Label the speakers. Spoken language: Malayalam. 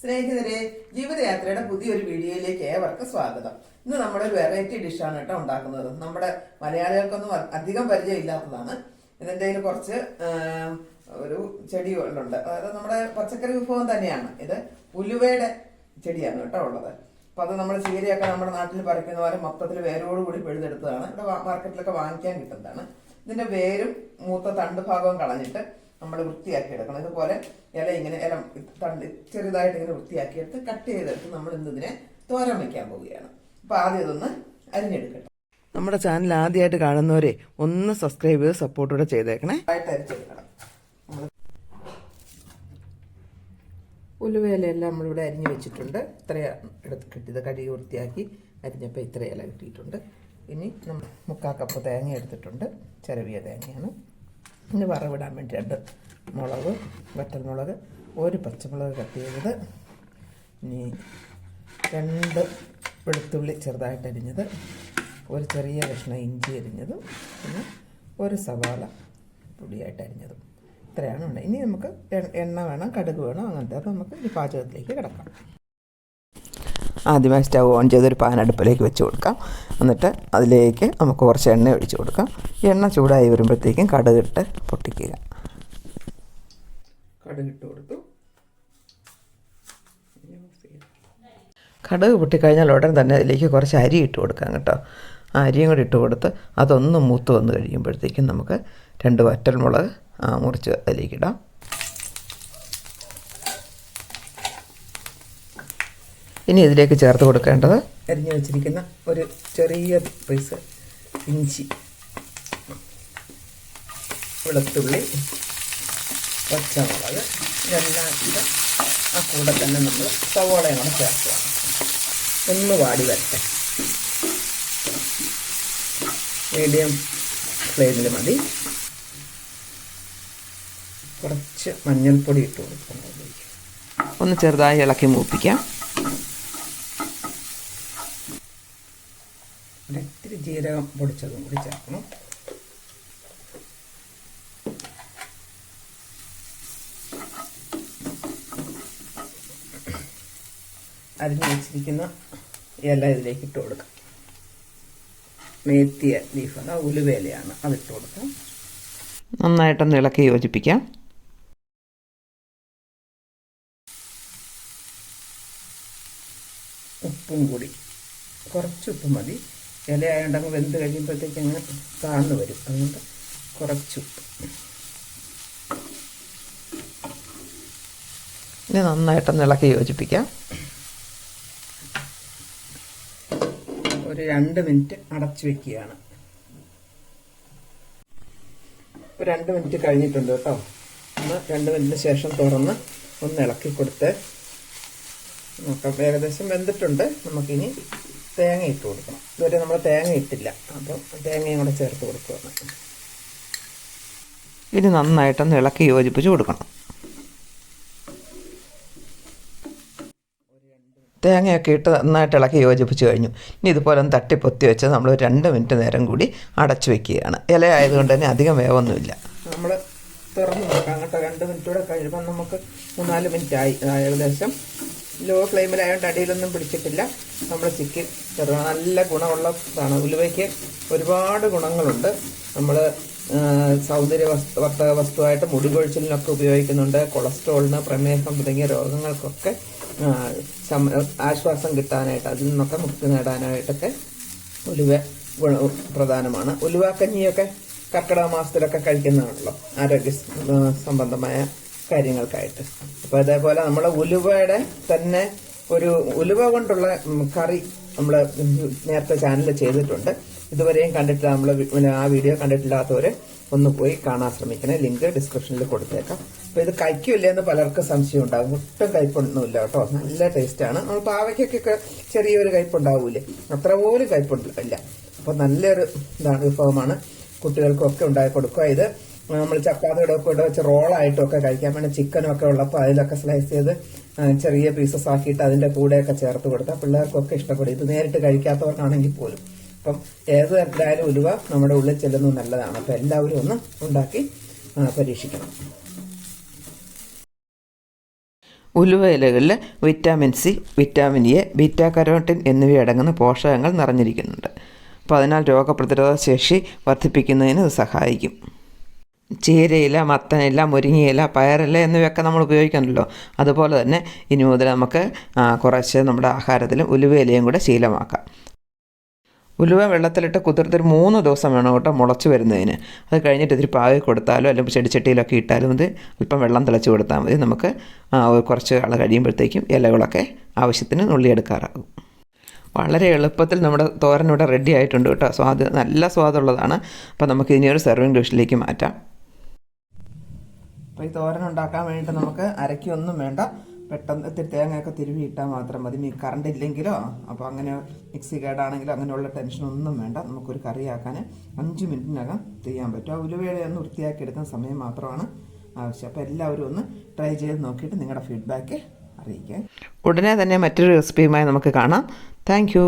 Speaker 1: സ്നേഹിതരെ ജീവിതയാത്രയുടെ പുതിയൊരു വീഡിയോയിലേക്ക് ഏവർക്കും സ്വാഗതം. ഇന്ന് നമ്മുടെ ഒരു വെറൈറ്റി ഡിഷാണ് കേട്ടോ ഉണ്ടാക്കുന്നത്. നമ്മുടെ മലയാളികൾക്കൊന്നും അധികം പരിചയമില്ലാത്തതാണ്. ഇതിന്റെ കയ്യിൽ കുറച്ച് ഒരു ചെടികളുണ്ട് അതായത് നമ്മുടെ പച്ചക്കറി വിഭവം തന്നെയാണ്. ഇത് ഉലുവയുടെ ചെടിയാണ് കേട്ടോ ഉള്ളത്. അപ്പൊ അത് നമ്മൾ ചീരയൊക്കെ നമ്മുടെ നാട്ടിൽ പറിക്കുന്ന പോലെ മൊത്തത്തിൽ വേരോട് കൂടി പിഴുതെടുത്തതാണ്. ഇവിടെ മാർക്കറ്റിലൊക്കെ വാങ്ങിക്കാൻ കിട്ടുന്നതാണ്. ഇതിന്റെ വേരും മൂത്ത തണ്ട് ഭാഗവും കളഞ്ഞിട്ട് നമ്മൾ വൃത്തിയാക്കി എടുക്കണം. ഇതുപോലെ ഇല ഇങ്ങനെ ഇല തണ്ട് ചെറുതായിട്ട് ഇങ്ങനെ വൃത്തിയാക്കി എടുത്ത് കട്ട് ചെയ്തെടുത്ത് നമ്മൾ ഇന്ന് ഇതിനെ തോരൻ വയ്ക്കാൻ പോവുകയാണ്. അപ്പൊ ആദ്യം ഇതൊന്ന് അരിഞ്ഞെടുക്കട്ടെ. നമ്മുടെ ചാനൽ ആദ്യമായിട്ട് കാണുന്നവരെ ഒന്ന് സബ്സ്ക്രൈബ് ചെയ്ത് സപ്പോർട്ടൂടെ ചെയ്തേക്കണേ. ആയിട്ട് അരിച്ചെടുക്കണം. നമ്മൾ ഉലുവയിലെല്ലാം നമ്മളിവിടെ അരിഞ്ഞു വെച്ചിട്ടുണ്ട്. ഇത്രയാണ് എടുത്ത് കിട്ടിയത്. കഴുകി വൃത്തിയാക്കി അരിഞ്ഞപ്പോൾ ഇത്ര ഇല കിട്ടിയിട്ടുണ്ട്. ഇനി നമ്മൾ മുക്കാൽ കപ്പ് തേങ്ങ എടുത്തിട്ടുണ്ട്. ചിരവിയ തേങ്ങയാണ്. ഇനി വറവിടാൻ വേണ്ടി രണ്ട് മുളക് വറ്റൽമുളക് ഒരു പച്ചമുളക് കട്ട് ചെയ്തത്. ഇനി രണ്ട് വെളുത്തുള്ളി ചെറുതായിട്ട് അരിഞ്ഞത് ഒരു ചെറിയ കഷ്ണം ഇഞ്ചി അരിഞ്ഞതും പിന്നെ ഒരു സവാള പൊടിയായിട്ട് അരിഞ്ഞതും. ഇത്രയാണ് ഉണ്ട് ഇനി നമുക്ക് എണ്ണ വേണം കടുക് വേണം അങ്ങനത്തെ അപ്പോൾ നമുക്ക് ഈ പാചകത്തിലേക്ക് കിടക്കാം. ആദ്യമായി സ്റ്റൗ ഓൺ ചെയ്തൊരു പാൻ അടുപ്പിലേക്ക് വെച്ച് കൊടുക്കാം. എന്നിട്ട് അതിലേക്ക് നമുക്ക് കുറച്ച് എണ്ണ ഒഴിച്ച് കൊടുക്കാം. എണ്ണ ചൂടായി വരുമ്പോഴത്തേക്കും കടുകിട്ട് പൊട്ടിക്കുക. കടുകിട്ട് കൊടുത്തു. കടുക് പൊട്ടിക്കഴിഞ്ഞാൽ ഉടൻ തന്നെ അതിലേക്ക് കുറച്ച് അരി ഇട്ട് കൊടുക്കാം കേട്ടോ. ആ അരിയും കൂടി ഇട്ട് കൊടുത്ത് അതൊന്ന് മൂത്ത് വന്ന് കഴിയുമ്പോഴത്തേക്കും നമുക്ക് രണ്ട് വറ്റൽമുളക് മുറിച്ച് അതിലേക്ക് ഇനി ഇതിലേക്ക് ചേർത്ത് കൊടുക്കേണ്ടത് അരിഞ്ഞു വെച്ചിരിക്കുന്ന ഒരു ചെറിയ പീസ് ഇഞ്ചി വെളുത്തുള്ളി പച്ചമുളക് ഇതെല്ലാം ആ കൂടെ തന്നെ നമ്മൾ സവോളയും കൂടെ ചേർക്കുക. ഒന്ന് വാടി വരട്ടെ. മീഡിയം ഫ്ലെയിമിൽ മതി. കുറച്ച് മഞ്ഞൾപ്പൊടി ഇട്ട് കൊടുക്കണം ഒന്ന് ചെറുതായി ഇളക്കി മൂപ്പിക്കാം. ഒരു ഇത്തിരി ജീരകം പൊടിച്ചതും കൂടി ചേർക്കണം. അരിഞ്ഞു വെച്ചിരിക്കുന്ന ഇല ഇതിലേക്ക് ഇട്ട് കൊടുക്കാം. മേത്തിയ ലീഫാണ് ഉലുവേലയാണ് അതിട്ട് കൊടുക്കാം. നന്നായിട്ടൊന്ന് ഇളക്കി യോജിപ്പിക്കാം. ഉപ്പും കൂടി. കുറച്ച് ഉപ്പ് മതി. ഇല ആയതുകൊണ്ട് വെന്ത് കഴിയുമ്പോഴത്തേക്ക് അങ്ങ് താഴ്ന്നു വരും. അതുകൊണ്ട് കുറച്ചു. ഇനി നന്നായിട്ടൊന്ന് ഇളക്കി യോജിപ്പിക്കാം. ഒരു രണ്ട് മിനിറ്റ് അടച്ചു വെക്കുകയാണ്. ഇപ്പൊ രണ്ട് മിനിറ്റ് കഴിഞ്ഞിട്ടുണ്ട് കേട്ടോ. ഒന്ന് രണ്ട് മിനിറ്റിന് ശേഷം തുറന്ന് ഒന്ന് ഇളക്കി കൊടുത്ത് നമുക്ക് ഏകദേശം വെന്തിട്ടുണ്ട്. നമുക്കിനി തേങ്ങ ഇട്ട് കൊടുക്കണം. ഇതുവരെ നമ്മൾ തേങ്ങ ഇട്ടില്ല. അപ്പം തേങ്ങയും കൂടെ ചേർത്ത് കൊടുക്കുകയാണ് ഇത് നന്നായിട്ടൊന്ന് ഇളക്കി യോജിപ്പിച്ച് കൊടുക്കണം. തേങ്ങയൊക്കെ ഇട്ട് നന്നായിട്ട് ഇളക്കി യോജിപ്പിച്ച് കഴിഞ്ഞു. ഇനി ഇതുപോലെ ഒന്ന് തട്ടിപ്പൊത്തി വെച്ച് നമ്മൾ രണ്ട് മിനിറ്റ് നേരം കൂടി അടച്ചു വെക്കുകയാണ്. ഇല ആയതുകൊണ്ട് തന്നെ അധികം വേവൊന്നുമില്ല. നമ്മൾ തുറന്ന് നോക്കാം. കേട്ടോ രണ്ട് മിനിറ്റ് കൂടെ കഴിയുമ്പോൾ നമുക്ക് മൂന്നാൽ മിനിറ്റ് ആയി ഏകദേശം ലോ ഫ്ലെയിമിലായതുകൊണ്ട് അടിയിലൊന്നും പിടിച്ചിട്ടില്ല. നമ്മൾ ചിക്കൻ ചെറു നല്ല ഗുണമുള്ളതാണ് ഉലുവയ്ക്ക് ഒരുപാട് ഗുണങ്ങളുണ്ട്. നമ്മൾ സൗന്ദര്യ വസ്തു വർത്തക വസ്തുവായിട്ട് മുടികൊഴിച്ചിലിനൊക്കെ ഉപയോഗിക്കുന്നുണ്ട്. കൊളസ്ട്രോളിന് പ്രമേഹം തുടങ്ങിയ രോഗങ്ങൾക്കൊക്കെ ആശ്വാസം കിട്ടാനായിട്ട് അതിൽ നിന്നൊക്കെ മുക്തി നേടാനായിട്ടൊക്കെ ഉലുവ ഗുണ പ്രധാനമാണ്. ഉലുവാക്കഞ്ഞിയൊക്കെ കർക്കിടക മാസത്തിലൊക്കെ കഴിക്കുന്നതാണല്ലോ. ആരോഗ്യ സംബന്ധമായ കാര്യങ്ങൾക്കായിട്ട്. അപ്പോൾ അതേപോലെ നമ്മൾ ഉലുവയുടെ തന്നെ ഒരു ഉലുവ കൊണ്ടുള്ള കറി നമ്മൾ നേരത്തെ ചാനലിൽ ചെയ്തിട്ടുണ്ട്. ഇതുവരെയും കണ്ടിട്ടില്ല നമ്മൾ ആ വീഡിയോ കണ്ടിട്ടില്ലാത്തവർ ഒന്ന് പോയി കാണാൻ ശ്രമിക്കണേ. ലിങ്ക് ഡിസ്ക്രിപ്ഷനിൽ കൊടുത്തേക്കാം. അപ്പോൾ ഇത് കഴിക്കില്ല എന്ന് പലർക്കും സംശയം ഉണ്ടാകും. ഒട്ടും കയ്പൊന്നുമില്ല കേട്ടോ. നല്ല ആണ്. നമ്മൾ പാവയ്ക്കൊക്കെ ചെറിയൊരു കയ്പുണ്ടാവൂലേ? അത്ര പോലും കയ്പുണ്ടില്ല അപ്പോൾ നല്ലൊരു ഇതാണ് വിഭവമാണ് കുട്ടികൾക്കൊക്കെ ഉണ്ടാക്കി കൊടുക്കുക. ഇത് നമ്മൾ ചപ്പാത്തിയുടെ ഒക്കെ ഇട വെച്ച് റോളായിട്ടൊക്കെ കഴിക്കാൻ വേണ്ടി ചിക്കനും ഒക്കെ ഉള്ളപ്പോൾ അതിലൊക്കെ സ്ലൈസ് ചെയ്ത് ചെറിയ പീസസ് ആക്കിയിട്ട് അതിന്റെ കൂടെയൊക്കെ ചേർത്ത് കൊടുത്താൽ പിള്ളേർക്കൊക്കെ ഇഷ്ടപ്പെടും. ഇത് നേരിട്ട് കഴിക്കാത്തവർക്കാണെങ്കിൽ പോലും. അപ്പം ഏത് തരത്തിലായാലും ഉലുവ നമ്മുടെ ഉള്ളിൽ ചെല്ലുന്നത് നല്ലതാണ്. അപ്പം എല്ലാവരും ഒന്ന് ഉണ്ടാക്കി പരീക്ഷിക്കണം. ഉലുവ ഇലകളിൽ vitamin C vitamin A beta carotene എന്നിവയടങ്ങുന്ന പോഷകങ്ങൾ നിറഞ്ഞിരിക്കുന്നുണ്ട്. അപ്പോൾ അതിനാൽ രോഗപ്രതിരോധ ശേഷി വർദ്ധിപ്പിക്കുന്നതിന് ഇത് സഹായിക്കും. ചീരയില മത്തനില മുരിങ്ങയില പയറില എന്നിവയൊക്കെ നമ്മൾ ഉപയോഗിക്കണമല്ലോ. അതുപോലെ തന്നെ ഇനി മുതൽ നമുക്ക് കുറച്ച് നമ്മുടെ ആഹാരത്തിലും ഉലുവയിലയും കൂടെ ശീലമാക്കാം. ഉലുവ വെള്ളത്തിലിട്ട് കുതിർത്തൊരു മൂന്ന് ദിവസം വേണം കേട്ടോ മുളച്ച് വരുന്നതിന്. അത് കഴിഞ്ഞിട്ട് ഇത്തിരി പാകി കൊടുത്താലോ അല്ലെങ്കിൽ ചെടിച്ചട്ടിയിലൊക്കെ ഇട്ടാലും മതി. അല്പം വെള്ളം തിളച്ച് കൊടുത്താൽ മതി. നമുക്ക് കുറച്ച് ആൾ കഴിയുമ്പോഴത്തേക്കും ഇലകളൊക്കെ ആവശ്യത്തിന് നുള്ളിയെടുക്കാറാകും. വളരെ എളുപ്പത്തിൽ നമ്മുടെ തോരൻ ഇവിടെ റെഡി ആയിട്ടുണ്ട് കേട്ടോ. സ്വാദ് നല്ല സ്വാദുള്ളതാണ്. അപ്പോൾ നമുക്ക് ഇനി ഒരു സെർവിങ് ഡിഷിലേക്ക് മാറ്റാം. അപ്പോൾ ഈ തോരൻ ഉണ്ടാക്കാൻ വേണ്ടിയിട്ട് നമുക്ക് അരക്കൊന്നും വേണ്ട. പെട്ടെന്ന് തേങ്ങയൊക്കെ തിരുവി ഇട്ടാൽ മാത്രം മതി. മീ കറണ്ട് ഇല്ലെങ്കിലോ അപ്പോൾ അങ്ങനെ മിക്സി കേടാണെങ്കിലോ അങ്ങനെയുള്ള ടെൻഷൻ ഒന്നും വേണ്ട. നമുക്കൊരു കറിയാക്കാൻ അഞ്ച് മിനിറ്റിനകം ചെയ്യാൻ പറ്റും. ആ ഉലുവയുടെ ഒന്ന് വൃത്തിയാക്കി എടുക്കുന്ന സമയം മാത്രമാണ് ആവശ്യം. അപ്പോൾ എല്ലാവരും ഒന്ന് ട്രൈ ചെയ്ത് നോക്കിയിട്ട് നിങ്ങളുടെ ഫീഡ്ബാക്ക് അറിയിക്കുക. ഉടനെ തന്നെ മറ്റൊരു റെസിപ്പിയുമായി നമുക്ക് കാണാം. താങ്ക്